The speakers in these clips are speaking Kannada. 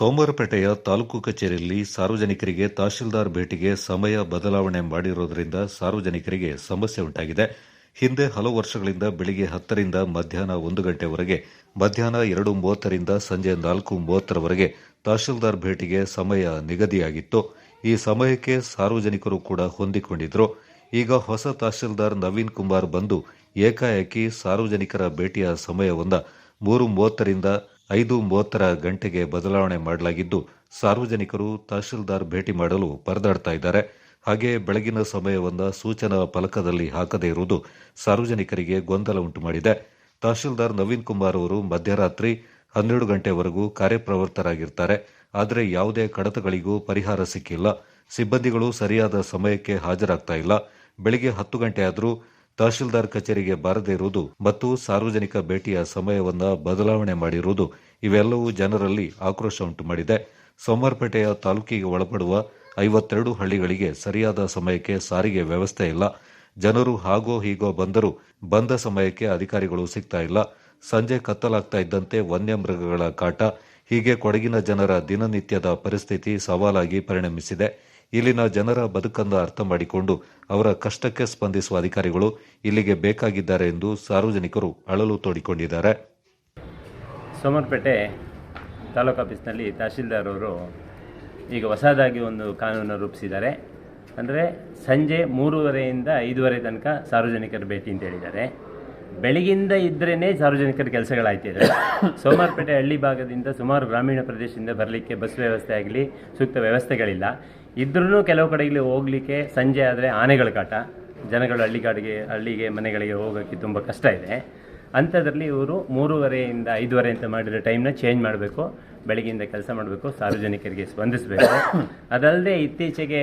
ಸೋಮವಾರಪೇಟೆಯ ತಾಲೂಕು ಕಚೇರಿಯಲ್ಲಿ ಸಾರ್ವಜನಿಕರಿಗೆ ತಹಶೀಲ್ದಾರ್ ಭೇಟಿಗೆ ಸಮಯ ಬದಲಾವಣೆ ಮಾಡಿರುವುದರಿಂದ ಸಾರ್ವಜನಿಕರಿಗೆ ಸಮಸ್ಯೆ ಉಂಟಾಗಿದೆ. ಹಿಂದೆ ಹಲವು ವರ್ಷಗಳಿಂದ ಬೆಳಿಗ್ಗೆ ಹತ್ತರಿಂದ ಮಧ್ಯಾಹ್ನ ಒಂದು ಗಂಟೆವರೆಗೆ, ಮಧ್ಯಾಹ್ನ ಎರಡು ಮೂವತ್ತರಿಂದ ಸಂಜೆ ನಾಲ್ಕು ಮೂವತ್ತರವರೆಗೆ ತಹಶೀಲ್ದಾರ್ ಭೇಟಿಗೆ ಸಮಯ ನಿಗದಿಯಾಗಿತ್ತು. ಈ ಸಮಯಕ್ಕೆ ಸಾರ್ವಜನಿಕರು ಕೂಡ ಹೊಂದಿಕೊಂಡಿದ್ರು. ಈಗ ಹೊಸ ತಹಶೀಲ್ದಾರ್ ನವೀನ್ ಕುಮಾರ್ ಬಂದು ಏಕಾಏಕಿ ಸಾರ್ವಜನಿಕರ ಭೇಟಿಯ ಸಮಯವನ್ನು ಮೂರು ಮೂವತ್ತರಿಂದ ಐದು ಮೂವತ್ತರ ಗಂಟೆಗೆ ಬದಲಾವಣೆ ಮಾಡಲಾಗಿದ್ದು, ಸಾರ್ವಜನಿಕರು ತಹಶೀಲ್ದಾರ್ ಭೇಟಿ ಮಾಡಲು ಪರದಾಡ್ತಾ ಇದ್ದಾರೆ. ಹಾಗೆ ಬೆಳಗಿನ ಸಮಯವನ್ನ ಸೂಚನಾ ಫಲಕದಲ್ಲಿ ಹಾಕದೇ ಇರುವುದು ಸಾರ್ವಜನಿಕರಿಗೆ ಗೊಂದಲ ಉಂಟು ಮಾಡಿದೆ ತಹಶೀಲ್ದಾರ್ ನವೀನ್ ಕುಮಾರ್ ಅವರು ಮಧ್ಯರಾತ್ರಿ ಹನ್ನೆರಡು ಗಂಟೆವರೆಗೂ ಕಾರ್ಯಪ್ರವೃತ್ತರಾಗಿರ್ತಾರೆ. ಆದರೆ ಯಾವುದೇ ಕಡತಗಳಿಗೂ ಪರಿಹಾರ ಸಿಕ್ಕಿಲ್ಲ. ಸಿಬ್ಬಂದಿಗಳು ಸರಿಯಾದ ಸಮಯಕ್ಕೆ ಹಾಜರಾಗ್ತಾ ಇಲ್ಲ. ಬೆಳಿಗ್ಗೆ ಹತ್ತು ಗಂಟೆ ಆದರೂ ತಹಶೀಲ್ದಾರ್ ಕಚೇರಿಗೆ ಬಾರದೇ ಇರುವುದು ಮತ್ತು ಸಾರ್ವಜನಿಕ ಭೇಟಿಯ ಸಮಯವನ್ನ ಬದಲಾವಣೆ ಮಾಡಿರುವುದು ಇವೆಲ್ಲವೂ ಜನರಲ್ಲಿ ಆಕ್ರೋಶ ಉಂಟು ಮಾಡಿದೆ. ಸೋಮವಾರಪೇಟೆಯ ತಾಲೂಕಿಗೆ ಒಳಪಡುವ ಐವತ್ತೆರಡು ಹಳ್ಳಿಗಳಿಗೆ ಸರಿಯಾದ ಸಮಯಕ್ಕೆ ಸಾರಿಗೆ ವ್ಯವಸ್ಥೆ ಇಲ್ಲ. ಜನರು ಹಾಗೋ ಹೀಗೋ ಬಂದರೂ ಬಂದ ಸಮಯಕ್ಕೆ ಅಧಿಕಾರಿಗಳು ಸಿಗ್ತಾ ಇಲ್ಲ. ಸಂಜೆ ಕತ್ತಲಾಗ್ತಾ ಇದ್ದಂತೆ ವನ್ಯಮೃಗಗಳ ಕಾಟ ಹೀಗೆ ಕೊಡಗಿನ ಜನರ ದಿನನಿತ್ಯದ ಪರಿಸ್ಥಿತಿ ಸವಾಲಾಗಿ ಪರಿಣಮಿಸಿದೆ. ಇಲ್ಲಿನ ಜನರ ಬದುಕನ್ನು ಅರ್ಥ ಮಾಡಿಕೊಂಡು ಅವರ ಕಷ್ಟಕ್ಕೆ ಸ್ಪಂದಿಸುವ ಅಧಿಕಾರಿಗಳು ಇಲ್ಲಿಗೆ ಬೇಕಾಗಿದ್ದಾರೆ ಎಂದು ಸಾರ್ವಜನಿಕರು ಅಳಲು ತೋಡಿಕೊಂಡಿದ್ದಾರೆ. ಸೋಮರ್ಪೇಟೆ ತಾಲೂಕು ಆಫೀಸ್ನಲ್ಲಿ ತಹಶೀಲ್ದಾರ್ ಅವರು ಈಗ ಹೊಸದಾಗಿ ಒಂದು ಕಾನೂನು ರೂಪಿಸಿದ್ದಾರೆ. ಅಂದರೆ ಸಂಜೆ ಮೂರುವರೆಯಿಂದ ಐದುವರೆ ತನಕ ಸಾರ್ವಜನಿಕರ ಭೇಟಿ ಅಂತ ಹೇಳಿದ್ದಾರೆ. ಬೆಳಗಿಂದ ಇದ್ರೇ ಸಾರ್ವಜನಿಕರ ಕೆಲಸಗಳಾಯ್ತಿದೆ ಸೋಮಾರ್ಪೇಟೆ ಹಳ್ಳಿ ಭಾಗದಿಂದ ಸುಮಾರು ಗ್ರಾಮೀಣ ಪ್ರದೇಶದಿಂದ ಬರಲಿಕ್ಕೆ ಬಸ್ ವ್ಯವಸ್ಥೆ ಆಗಲಿ, ಸೂಕ್ತ ವ್ಯವಸ್ಥೆಗಳಿಲ್ಲ. ಇದ್ರೂ ಕೆಲವು ಕಡೆಗೆ ಹೋಗಲಿಕ್ಕೆ ಸಂಜೆ ಆದರೆ ಆನೆಗಳ ಕಾಟ. ಜನಗಳು ಹಳ್ಳಿಗಾಡಿಗೆ ಹಳ್ಳಿಗೆ, ಮನೆಗಳಿಗೆ ಹೋಗೋಕ್ಕೆ ತುಂಬ ಕಷ್ಟ ಇದೆ. ಅಂಥದ್ರಲ್ಲಿ ಇವರು ಮೂರುವರೆಯಿಂದ ಐದುವರೆ ಅಂತ ಮಾಡಿರೋ ಟೈಮ್ನ ಚೇಂಜ್ ಮಾಡಬೇಕು. ಬೆಳಗ್ಗೆಯಿಂದ ಕೆಲಸ ಮಾಡಬೇಕು, ಸಾರ್ವಜನಿಕರಿಗೆ ಸ್ಪಂದಿಸಬೇಕು. ಅದಲ್ಲದೆ ಇತ್ತೀಚೆಗೆ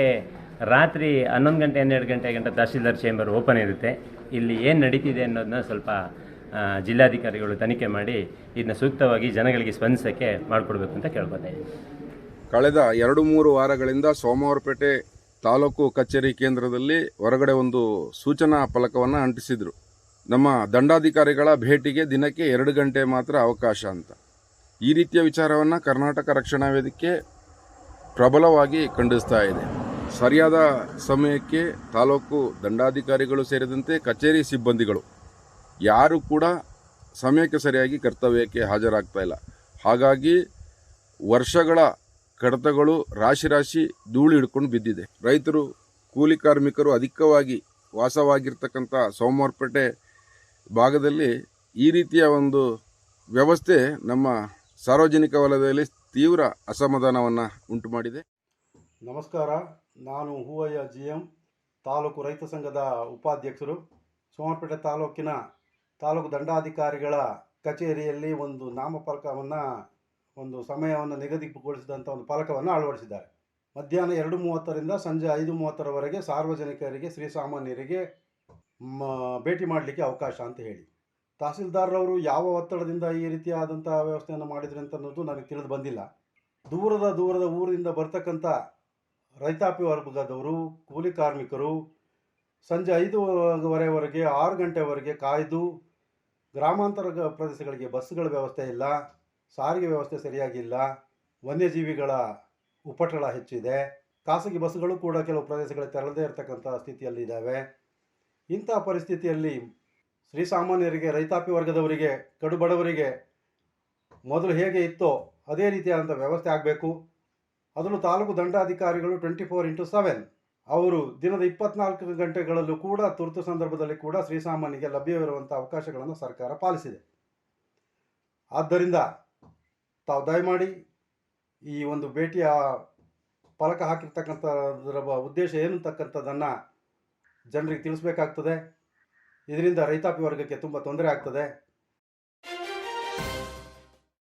ರಾತ್ರಿ ಹನ್ನೊಂದು ಗಂಟೆ, ಹನ್ನೆರಡು ಗಂಟೆ ಗಂಟೆ ತಹಶೀಲ್ದಾರ್ ಚೇಂಬರ್ ಓಪನ್ ಇರುತ್ತೆ. ಇಲ್ಲಿ ಏನು ನಡೀತಿದೆ ಅನ್ನೋದನ್ನ ಸ್ವಲ್ಪ ಜಿಲ್ಲಾಧಿಕಾರಿಗಳು ತನಿಖೆ ಮಾಡಿ ಇದನ್ನ ಸೂಕ್ತವಾಗಿ ಜನಗಳಿಗೆ ಸ್ಪಂದಿಸೋಕ್ಕೆ ಮಾಡಿಕೊಡ್ಬೇಕು ಅಂತ ಕೇಳ್ಕೊತಾ ಇದ್ದೀನಿ. ಕಳೆದ ಎರಡು ಮೂರು ವಾರಗಳಿಂದ ಸೋಮವಾರಪೇಟೆ ತಾಲೂಕು ಕಚೇರಿ ಕೇಂದ್ರದಲ್ಲಿ ಹೊರಗಡೆ ಒಂದು ಸೂಚನಾ ಫಲಕವನ್ನು ಅಂಟಿಸಿದರು. ನಮ್ಮ ದಂಡಾಧಿಕಾರಿಗಳ ಭೇಟಿಗೆ ದಿನಕ್ಕೆ ಎರಡು ಗಂಟೆ ಮಾತ್ರ ಅವಕಾಶ ಅಂತ. ಈ ರೀತಿಯ ವಿಚಾರವನ್ನು ಕರ್ನಾಟಕ ರಕ್ಷಣಾ ವೇದಿಕೆ ಪ್ರಬಲವಾಗಿ ಖಂಡಿಸ್ತಾ ಇದೆ. ಸರಿಯಾದ ಸಮಯಕ್ಕೆ ತಾಲೂಕು ದಂಡಾಧಿಕಾರಿಗಳು ಸೇರಿದಂತೆ ಕಚೇರಿ ಸಿಬ್ಬಂದಿಗಳು ಯಾರು ಕೂಡ ಸಮಯಕ್ಕೆ ಸರಿಯಾಗಿ ಕರ್ತವ್ಯಕ್ಕೆ ಹಾಜರಾಗ್ತಾ ಇಲ್ಲ. ಹಾಗಾಗಿ ವರ್ಷಗಳ ಕಡತಗಳು ರಾಶಿ ರಾಶಿ ಧೂಳು ಹಿಡ್ಕೊಂಡು ಬಿದ್ದಿದೆ. ರೈತರು, ಕೂಲಿ ಕಾರ್ಮಿಕರು ಅಧಿಕವಾಗಿ ವಾಸವಾಗಿರ್ತಕ್ಕಂಥ ಸೋಮವಾರಪೇಟೆ ಭಾಗದಲ್ಲಿ ಈ ರೀತಿಯ ಒಂದು ವ್ಯವಸ್ಥೆ ನಮ್ಮ ಸಾರ್ವಜನಿಕ ವಲಯದಲ್ಲಿ ತೀವ್ರ ಅಸಮಾಧಾನವನ್ನು ಉಂಟು ಮಾಡಿದೆ. ನಮಸ್ಕಾರ, ನಾನು ಹೂವಯ್ಯ ಜಿ ಎಂ ತಾಲೂಕು ರೈತ ಸಂಘದ ಉಪಾಧ್ಯಕ್ಷರು. ಸೋಮವಾರಪೇಟೆ ತಾಲೂಕಿನ ತಾಲೂಕು ದಂಡಾಧಿಕಾರಿಗಳ ಕಚೇರಿಯಲ್ಲಿ ಒಂದು ನಾಮಫಲಕವನ್ನು ಒಂದು ಸಮಯವನ್ನು ನಿಗದಿಗೊಳಿಸಿದಂಥ ಒಂದು ಫಲಕವನ್ನು ಅಳವಡಿಸಿದ್ದಾರೆ. ಮಧ್ಯಾಹ್ನ ಎರಡು ಮೂವತ್ತರಿಂದ ಸಂಜೆ ಐದು ಮೂವತ್ತರವರೆಗೆ ಸಾರ್ವಜನಿಕರಿಗೆ ಶ್ರೀಸಾಮಾನ್ಯರಿಗೆ ಮ- ಭೇಟಿ ಮಾಡಲಿಕ್ಕೆ ಅವಕಾಶ ಅಂತ ಹೇಳಿ. ತಹಸೀಲ್ದಾರ್ರವರು ಯಾವ ಒತ್ತಡದಿಂದ ಈ ರೀತಿಯಾದಂಥ ವ್ಯವಸ್ಥೆಯನ್ನು ಮಾಡಿದ್ರು ಅಂತ ಅನ್ನೋದು ನನಗೆ ತಿಳಿದು ಬಂದಿಲ್ಲ. ದೂರದ ದೂರದ ಊರಿಂದ ಬರ್ತಕ್ಕಂಥ ರೈತಾಪಿ ವರ್ಗದವರು, ಕೂಲಿ ಕಾರ್ಮಿಕರು ಸಂಜೆ ಐದುವರೆವರೆಗೆ, ಆರು ಗಂಟೆವರೆಗೆ ಕಾಯ್ದು ಗ್ರಾಮಾಂತರ ಪ್ರದೇಶಗಳಿಗೆ ಬಸ್ಗಳ ವ್ಯವಸ್ಥೆ ಇಲ್ಲ. ಸಾರಿಗೆ ವ್ಯವಸ್ಥೆ ಸರಿಯಾಗಿಲ್ಲ, ವನ್ಯಜೀವಿಗಳ ಉಪಟಳ ಹೆಚ್ಚಿದೆ, ಖಾಸಗಿ ಬಸ್ಗಳು ಕೂಡ ಕೆಲವು ಪ್ರದೇಶಗಳಿಗೆ ತೆರಳದೇ ಇರತಕ್ಕಂಥ ಸ್ಥಿತಿಯಲ್ಲಿದ್ದಾವೆ ಇಂಥ ಪರಿಸ್ಥಿತಿಯಲ್ಲಿ ಶ್ರೀಸಾಮಾನ್ಯರಿಗೆ ರೈತಾಪಿ ವರ್ಗದವರಿಗೆ ಕಡುಬಡವರಿಗೆ ಮೊದಲು ಹೇಗೆ ಇತ್ತೋ ಅದೇ ರೀತಿಯಾದಂಥ ವ್ಯವಸ್ಥೆ ಆಗಬೇಕು. ಅದರಲ್ಲೂ ತಾಲೂಕು ದಂಡಾಧಿಕಾರಿಗಳು ಟ್ವೆಂಟಿ ಫೋರ್ ಇಂಟು ಸೆವೆನ್ ಅವರು ದಿನದ ಇಪ್ಪತ್ನಾಲ್ಕು ಗಂಟೆಗಳಲ್ಲೂ ಕೂಡ ತುರ್ತು ಸಂದರ್ಭದಲ್ಲಿ ಕೂಡ ಶ್ರೀಸಾಮಾನ್ಯರಿಗೆ ಲಭ್ಯವಿರುವಂಥ ಅವಕಾಶಗಳನ್ನು ಸರ್ಕಾರ ಪಾಲಿಸಿದೆ. ಆದ್ದರಿಂದ ತಾವು ದಯಮಾಡಿ ಈ ಒಂದು ಭೇಟಿಯ ಫಲಕ ಹಾಕಿರ್ತಕ್ಕಂಥದ್ರ ಉದ್ದೇಶ ಏನು ಅಂತಕ್ಕಂಥದ್ದನ್ನು ಜನರಿಗೆ ತಿಳಿಸ್ಬೇಕಾಗ್ತದೆ. ಇದರಿಂದ ರೈತಾಪಿ ವರ್ಗಕ್ಕೆ ತುಂಬ ತೊಂದರೆ ಆಗ್ತದೆ.